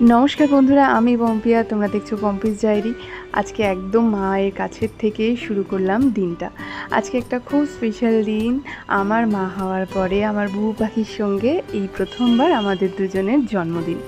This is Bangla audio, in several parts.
নমস্কার বন্ধুরা, আমি পম্পিয়া তোমরা দেখছ পম্পিস ডায়েরি। আজকে একদম মায়ের কাছের থেকে শুরু করলাম দিনটা। আজকে একটা খুব স্পেশাল দিন, আমার মা হওয়ার পরে আমার বুবু পাখির সঙ্গে এই প্রথমবার আমাদের দুজনের জন্মদিন।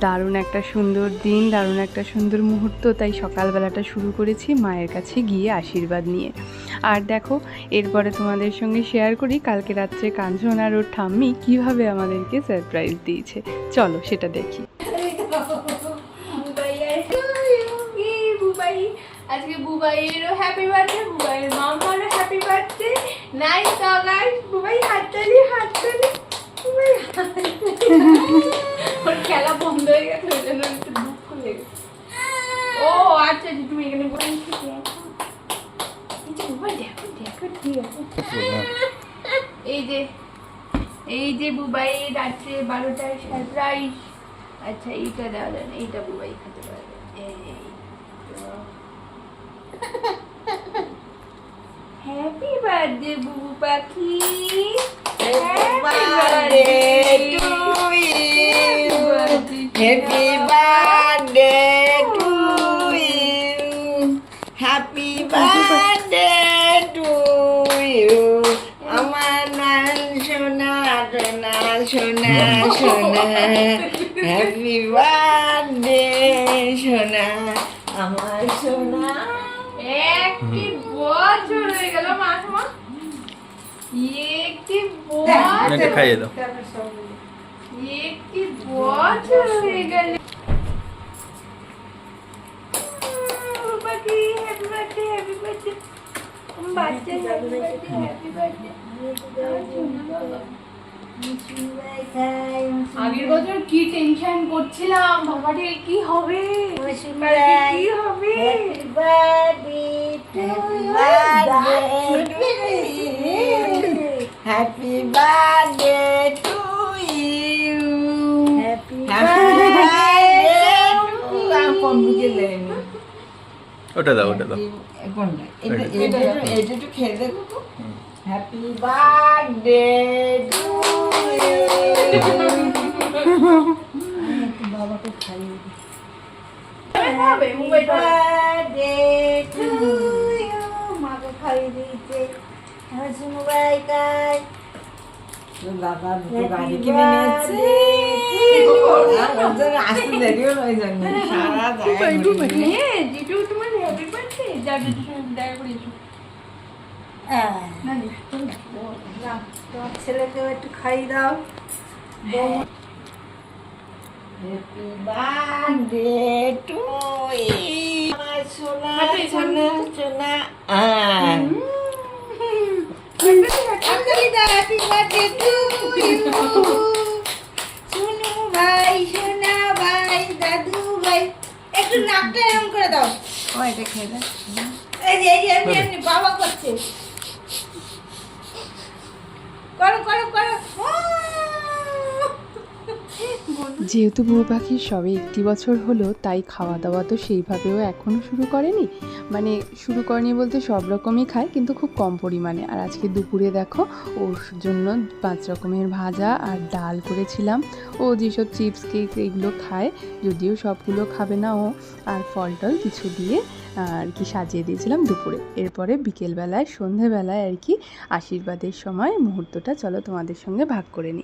দারুণ একটা সুন্দর দিন, দারুণ একটা সুন্দর মুহূর্ত, তাই সকালবেলাটা শুরু করেছি মায়ের কাছে গিয়ে আশীর্বাদ নিয়ে। আর দেখো, এরপরে তোমাদের সঙ্গে শেয়ার করি, কালকে রাত্রে কাঞ্চন আর ওর ঠাম্মি কীভাবে আমাদেরকে সারপ্রাইজ দিয়েছে। চলো সেটা দেখি। আজকে বুবাইয়েরও হ্যাপি বার্থডে বুবাইয়ের মামারও happy birthday nice August Bubai হাততালি হাততালি। ওর খেলা বন্ধ হয়ে গেছে ওই জন্য একটু দুঃখ লেগেছে। ও আচ্ছা আচ্ছা, তুমি এখানে বসে এই যে এই যে বুবাই রাত্রে বারোটায় সারপ্রাইজ আচ্ছা এইটা দেওয়া যায় এইটা বুবাই খেতে পারবে। বার্থডে বুবু পাখি Happy birthday to you. Happy birthday to you. আমার নান সোনা সোনা সোনা সোনা হ্যাপি বার্থডে সোনা আমার সোনা একটি বছর হয়ে গেল মাসমা একটি বছর এটা খাইয়ে দাও একটি বছর হয়ে গেল পাখি হ্যাপি বার্থডে হ্যাপি বার্থডে বাচ্চা হ্যাপি বার্থডে হ্যাপি বার্থডে আগের বছর কি টেনশন করছিলাম বাবারে কি হবে? কি হবে? Happy birthday to you. Happy birthday to you. ওটা দাও ওটা দাও কোনটা? এটা- এটা একটু- খেয়ে দেখো। Happy birthday to you. বাবাকে খাইয়ে দিই। birthday to you. মাকে খাইয়ে দিয়েছে। বাবা কিনে তোমার ছেলেকেও একটু খাইয়ে দাও। হ্যাপি বার্থডে টু সোনা সোনা সোনা সোনু ভাই সোনা ভাই দাদু ভাই একটু নাকটা এরকম করে দাও ও এই যে বাবা করছে করো করো করো। যেহেতু বউ পাখির সবে একটি বছর হলো, তাই খাওয়া দাওয়া তো সেইভাবেও এখনও শুরু করেনি। মানে শুরু করেনি বলতে সব রকমই খায়, কিন্তু খুব কম পরিমাণে। আর আজকে দুপুরে দেখো, ওর জন্য পাঁচ রকমের ভাজা আর ডাল করেছিলাম। ও যেসব চিপস, কেক এগুলো খায়, যদিও সবগুলো খাবে না ও। আর ফল টল কিছু দিয়ে আর কি সাজিয়ে দিয়েছিলাম দুপুরে। এরপরে বিকেলবেলায়, সন্ধেবেলায় আর কি আশীর্বাদের সময় মুহূর্তটা চলো তোমাদের সঙ্গে ভাগ করে নিই।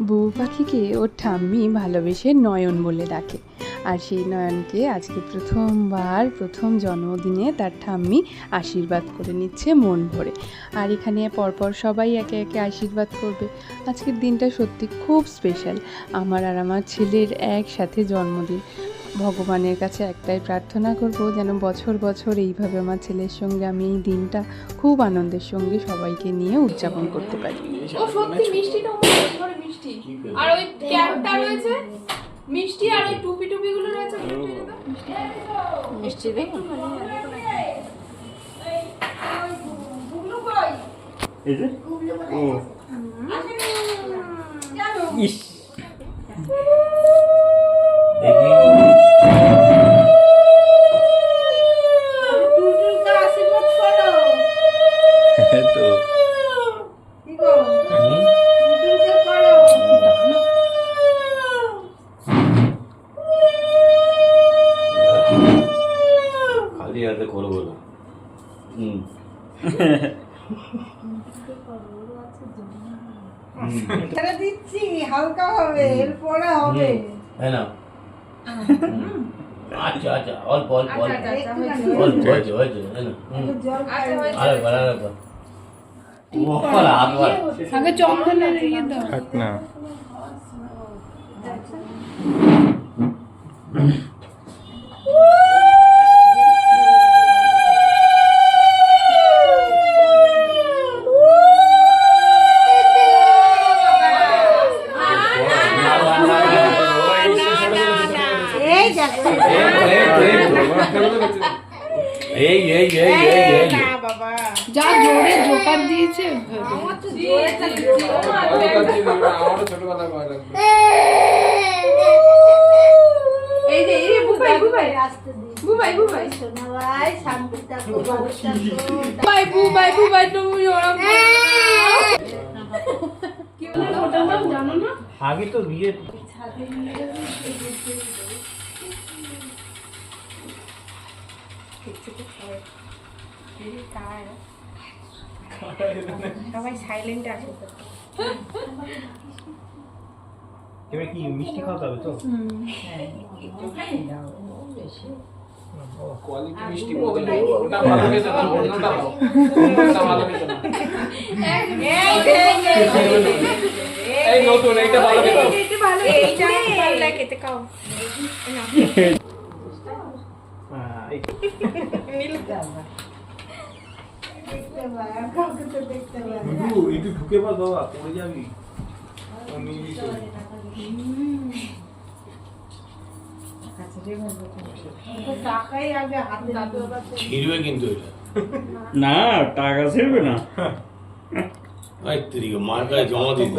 বউ পাখিকে ওর ঠাম্মি ভালোবেসে নয়ন বলে ডাকে। আর সেই নয়নকে আজকে প্রথমবার, প্রথম জন্মদিনে তার ঠাম্মি আশীর্বাদ করে নিচ্ছে মন ভরে। আর এখানে পরপর সবাই একে একে আশীর্বাদ করবে। আজকের দিনটা সত্যি খুব স্পেশাল আমার আর আমার ছেলের একসাথে জন্মদিন। ভগবানের কাছে একটাই প্রার্থনা করব যেন বছর বছর এইভাবে আমার ছেলের সঙ্গে আমি এই দিনটা খুব আনন্দের সঙ্গে সবাইকে নিয়ে উদযাপন করতে পারি। ও সত্যি মিষ্টিটা মিষ্টি। আর ওই ক্যারটটা রয়েছে? মিষ্টি আর ওই টুপি টুপি গুলো রয়েছে। মিষ্টি এই যে? ও। ইস। ছেড়ে দিচ্ছি হালকা হবে এরপরে হবে। হ্যাঁ না আচ্ছা আচ্ছা অল্প অল্প অল্প আচ্ছা, আচ্ছা, একটুখানি অল্প হয়েছে। হয়েছে হ্যাঁ না আচ্ছা। আরেকবার আরেকবার ওরা আবার আগে চন্দনের ইয়ে দাও। থাক না। এই এই এই এই এই না বাবা। যা জোরে জোকার দিয়েছে। আমার তো জোরে থাকবে। এই যে এই যে বুবাই বুবাই। আসতে দিই। বুবাই বুবাই। সোনা ভাই, শান্তি থাকো, ভালো থাকো। বুবাই বুবাই বুবাই তুমি ওরম কি বলে নাম জানো না? আগে তো বিয়ে। সবাই সাইলেন্ট আছে এবার কি মিষ্টি খাওয়াতে হবে তো কোয়ালিটি মিষ্টি বদলে ওটা ভালো খেতে না অন্যটা ভালো অন্যটা ভালো খেতে না এই নতুন এইটা ভালো খেতে এইটা ভালো লাগে খেতে খাও একটু ঢুকে পড় বাবা পড়ে যাবি। ছিড়বে কিন্তু এটা না টাকা ছেড়বে না মার গায়ে জমা দিয়ে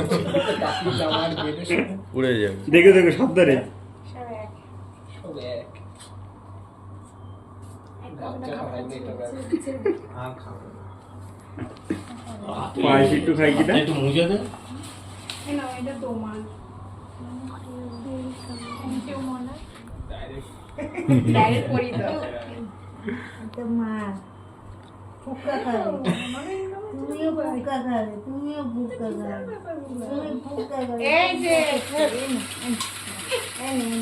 দিচ্ছে উড়ে যাবে দেখে দেখে সাবধানে সব এক বাচ্চা খাওয়াই না এটা ব্যাপার। আর খাব না। পায়েস একটু খাই কি না? একটু মুছে দে এটা তোমার ডাইরেক্ট করি তো মা, ফুটকা খাবে। তুমিও খাবে, তুমিও ফুটকা খাবে। তুমি ফুটকা খাবে। এই যে এই নে, এই নে, এই নে।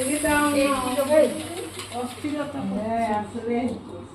এই দাও অস্থিরতা হ্যাঁ, আসলে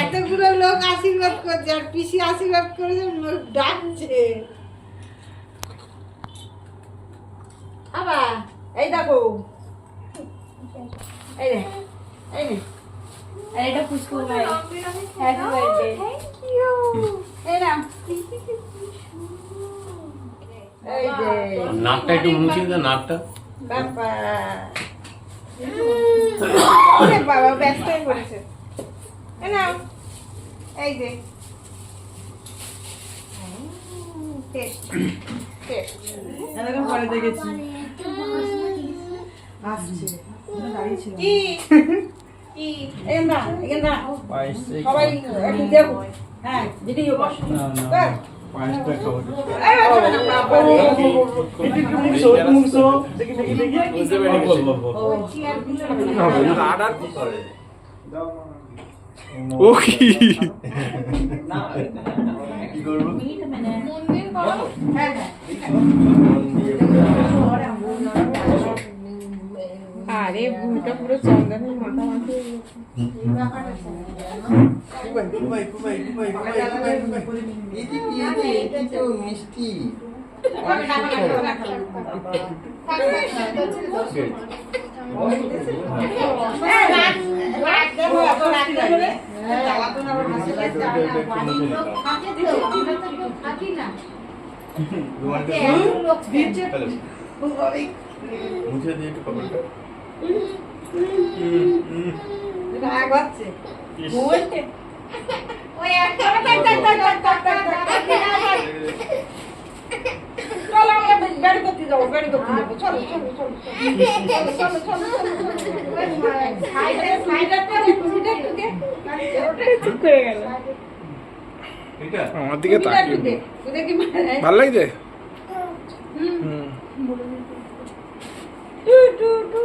এতগুলো লোক আশীর্বাদ করছে আর পিসি আশীর্বাদ করেছে লোক ডাকছে। আবার এই দেখো। এই রে এই রে আর এটা পুষ্কু ভাই। হ্যাপি বার্থডে এই নাও। এই নাকটা একটু মুছে দে নাকটা। বাবা। ব্যস্ত হয়ে পড়েছে। এই যে। পরে দেখেছি। আসছে। কি? কি? এখানে সবাই একটু দেখো। হ্যাঁ দিদি বস। পায়েসটা আডার ও কি মন্দির করো হ্যাঁ হ্যাঁ আরে ভুলটা পুরো চন্দনের মাথা মাথা মিষ্টি মুছে দিয়ে একটু কপালটা রাগ হচ্ছে বলতে ওই একটা যাব চলো চলো চলো চলো চলো চলো চলো আমার দিকে তাকিয়ে ভালো লাগছে হুম টু টু টু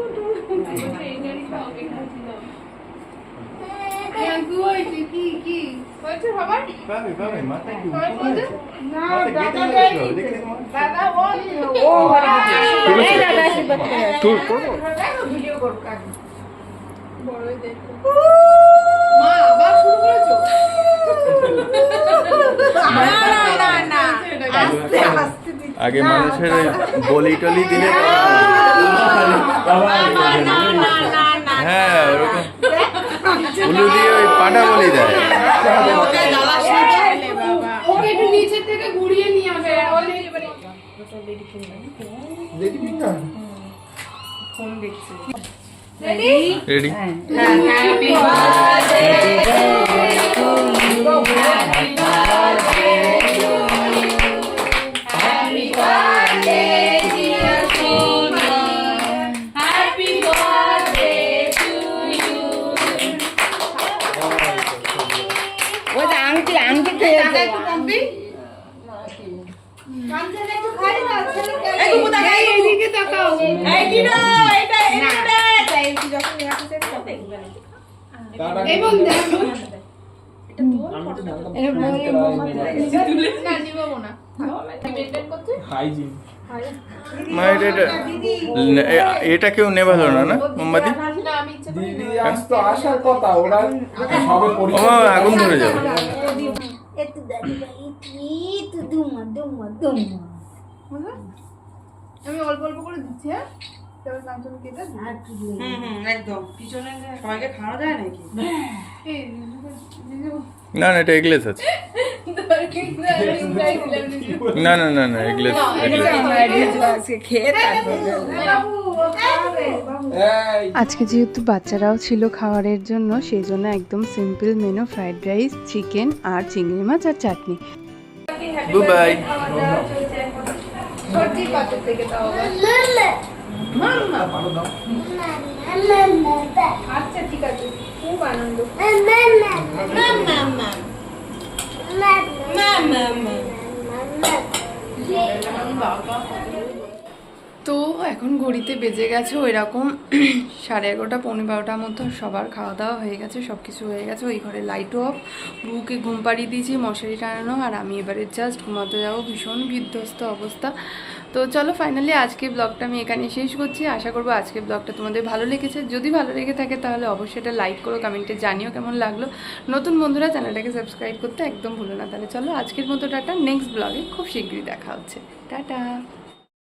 মা আবার শুরু করেছ। আগে মানুষের বলি টলি দিলে হ্যাঁ ওরকম। উলু দিয়ে ওই পাটা বলি দেয়। রেডি রেডি হ্যাপি হ্যাপি তো আসার কথা ওরা সবে ও পরিচয় মা, আগুন ধরে যাবে। দুমা দুমা আমি অল্প অল্প করে দিচ্ছি হ্যাঁ। তারপর কাঞ্চন কেটে হুম হুম একদম। পিছনে সবাইকে খাওয়া যায় নাকি? না না এটা এগলেস আছে। না না না না এগলেস আজকে যেহেতু বাচ্চারাও ছিল খাবারের জন্য সেই জন্য একদম simple menu fried rice chicken আর চিংড়ি মাছ আর চাটনি। বাই সর্দির পাত্র থেকে তাও আবার। মাম্মা। আচ্ছা ঠিক আছে খুব আনন্দ তো এখন ঘড়িতে বেজে গেছে ওই রকম সাড়ে এগারোটা, পৌনে বারোটার মতো সবার খাওয়া দাওয়া হয়ে গেছে সব কিছু হয়ে গেছে। ওই ঘরে লাইটও অফ বুকে ঘুম পাড়িয়ে দিয়েছি, মশারি টানানো, আর আমি এবারে জাস্ট ঘুমাতে যাব। ভীষণ বিধ্বস্ত অবস্থা। তো চলো ফাইনালি আজকে ব্লগটা আমি এখানে শেষ করছি। আশা করব আজকে ব্লগটা তোমাদের ভালো লেগেছে। যদি ভালো লেগে থাকে তাহলে অবশ্যই এটা লাইক করো কমেন্টে জানিও কেমন লাগল। নতুন বন্ধুরা চ্যানেলটাকে সাবস্ক্রাইব করতে একদম ভুলো না। তাহলে চলো আজকের মতো টাটা নেক্সট ব্লগে খুব শীঘ্রই দেখা হচ্ছে। টাটা!